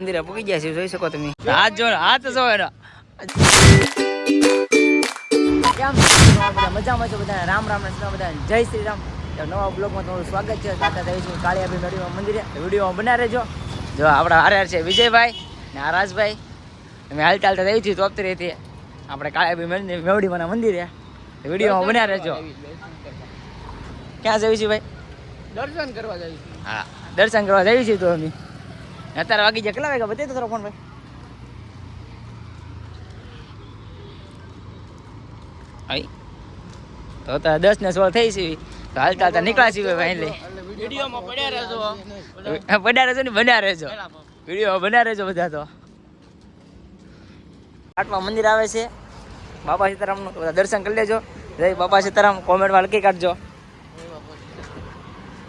મંદિરે પૂકી ગયા છે જોઈ શકો તમે હાથ જો હાથ જો એનો કેમ છો બધા મજામાં છો બધા રામ રામ ને બધા જય શ્રી રામ નવા બ્લોગમાં તમારું સ્વાગત છે. સાથે થઈશું કાળિયાભાઈ નડીમાં મંદિરે વિડીયોમાં બના રહેજો જો આપણા હારે છે વિજયભાઈ ને આરાજભાઈ અમે હાલ ચાલતા થઈ છીએ તોપતી રહી હતી આપણે કાળિયાભાઈ મેવડીમાં મંદિરે વિડીયોમાં બના રહેજો ક્યાં જઈએ છે ભાઈ દર્શન કરવા જાય હા દર્શન કરવા જઈએ છીએ તો અમે. અત્યારે વાગી જાય કેટલા વાગ્યા? બતાવી તો તારો ફોન ભાઈ. આઈ. તો અત્યારે દસ ને સોળ થઈ છે. તો હાલતા હાલતા નીકળ્યા છીએ ભાઈ લઈ. વિડીયોમાં પડ્યા રહેજો. રહેજો ને બન્યા રહેજો. વીડિયો બન્યા રહેજો બધા તો. આટમાં મંદિર આવે છે. બાપા સીતારામનું બધા દર્શન કરી લેજો. જય બાપા સીતારામ કોમેન્ટમાં લખી કાઢજો.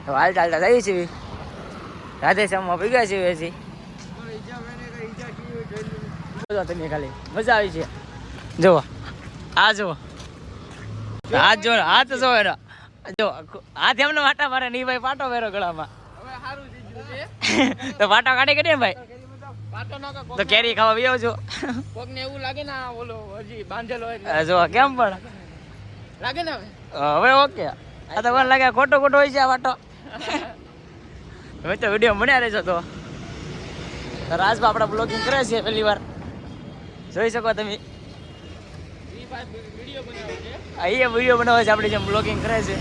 હાલતા હાલ ચાલતા જઈએ છીએ. રાધે શ્યામમાં ભેગા છીએ છીએ તમે ખાલી મજા આવી છે. જુઓ. આ જુઓ. હાથ જો હાથ જો એનો. જો હાથ એમનો વાટા મારે નહીં ભાઈ પાટો વેરો ગળામાં. તો પાટો કાઢી કાઢીએ ને ભાઈ? તો કેરી ખાવા બી આવજો. કોકને એવું લાગે ને આ ઓલો હજી બાંધેલો હોય જો કેમ પણ? લાગે ને હવે? હવે ઓકે. આ તો મને લાગે ખોટો ખોટો હોય છે આ વાટો. હવે તો વીડિયો બન્યા રહેજો તો. રાજભા આપણા બ્લોગિંગ કરે છે પહેલી વાર. જોઈ શકો તમે. અહીંયા વીડિયો બનાવે છે આપણે જેમ બ્લોગિંગ કરે છે.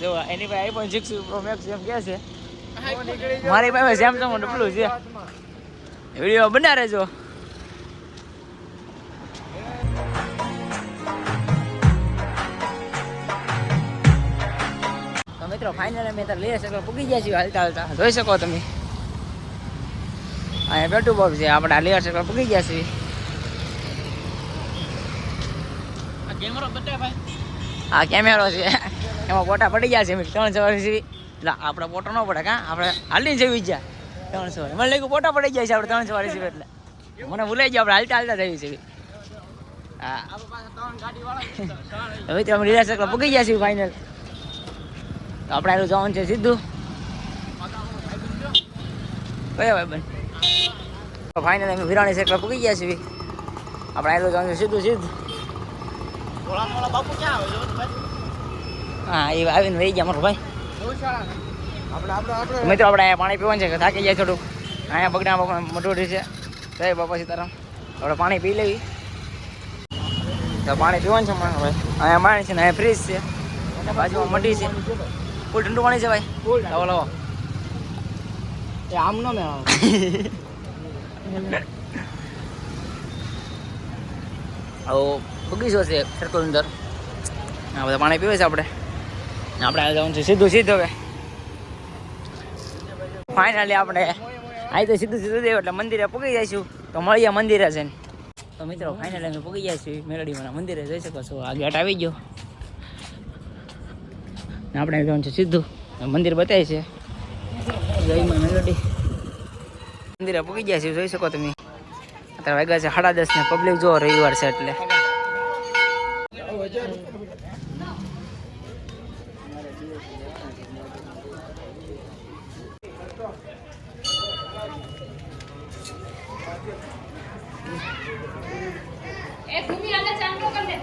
જો એની પાસે આઈફોન સિક્સ પ્રો મેક્સ એમ કહે છે. મારી પાસે સેમસંગ ડબલું છે. વીડિયો બનાવે રહેજો. મિત્રો ફાઇનલ અમે તો લઈ શકો પૂગી ગયા છીએ હાલતા હાલતા. જોઈ શકો તમે. અહીંયા પેટ્રોલ પંપ છે આપણે લેયર સર્કલ પૂગી ગયા છીએ. આ કેમેરો આ છે એમાં ફોટા પડી ગયા છે ત્રણ સવાર સુધી. એટલે આપણે ફોટો ન પડે કાં આપણે હાલી જવી ગયા. ત્રણ સવાર. મને લાગ્યું ફોટા પડી જાય છે આપણે ત્રણ સવાર સુધી એટલે. મને ભૂલાઈ ગયો આપણે હાલતા હાલતા થઈ છે. હા. આ હવે તો અમે લીલા સર્કલ પૂગી ગયા છીએ ફાઇનલ આપણે એનું જવાનું છે સીધું. કયો ભાઈ બન? ફાઇનલ અમે વિરાણી સેટ પર પૂકી ગયા છીએ. આપણે આનું જવાનું છે સીધું સીધું. હા એ આવીને વહી ગયા મારો ભાઈ. મિત્રો આપણે અહીંયા પાણી પીવાનું છે થાકી જાય થોડું અહીંયા બગડા બગડા મોટું છે. જય બાપા સીતારામ. આપણે પાણી પી લેવી. તો પાણી પીવાનું છે મારો ભાઈ. અહીંયા માણસ છે ને અહીંયા ફ્રીજ છે. અને બાજુમાં મટી છે. ફૂલ ઠંડુ પાણી છે ભાઈ લાવો લાવો. એ આમ ન મેં આવો. બગીચો છે સર્કલ અંદર. આ બધા પાણી પીવે છે આપણે. આપણે આ જવાનું છે સીધું સીધું હવે. ફાઇનલી આપણે આ તો સીધું સીધું દેવું એટલે મંદિરે પૂગી જઈશું. તો મળીએ મંદિરે છે તો મિત્રો ફાઇનલી અમે પૂગી જાય મેળડીમાં મંદિરે જઈ શકો છો. આ ગેટ આવી ગયો. આપણે જવાનું છે સીધું. મંદિર બતાવે છે. જય મંદિરે પૂગી ગયા છે, જોઈ શકો તમે. અત્યારે વાગ્યા છે સાડા દસ ને પબ્લિક જો રવિવાર છે એટલે. એ ભૂમિ આને ચાંદલો કરી દે.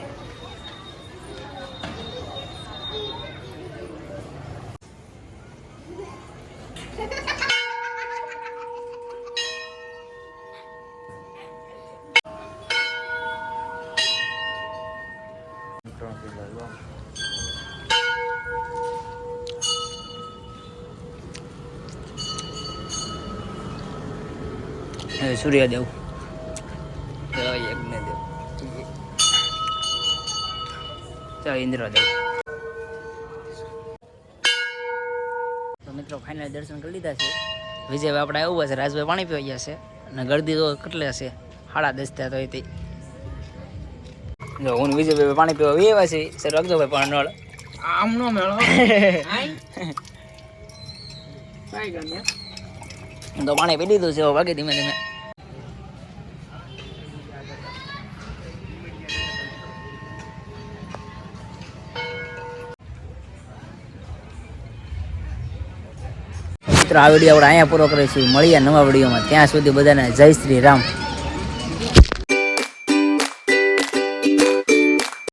સૂર્યદેવ યજ્ઞદેવ. ઇન્દ્રદેવ. તો મિત્રો ફાઇનલ દર્શન કરી લીધા છે. વિજયભાઈ આપણે આવ્યું છે રાજભાઈ પાણી પીવા ગયા છે. અને ગરદી તો કેટલે હશે? સાડા દસ થયા તો. હતી જો હું વિજયભાઈ પાણી પીવા એવા છે સર રાખજો ભાઈ પણ નળ. આમ નો મેળો તો પાણી પી લીધું છે વાગે ધીમે ધીમે. મિત્રો, આ વીડિયો આપણે અહીંયા પૂરો કરીશું મળીએ નવા વિડીયોમાં. ત્યાં સુધી બધાને જય શ્રી રામ.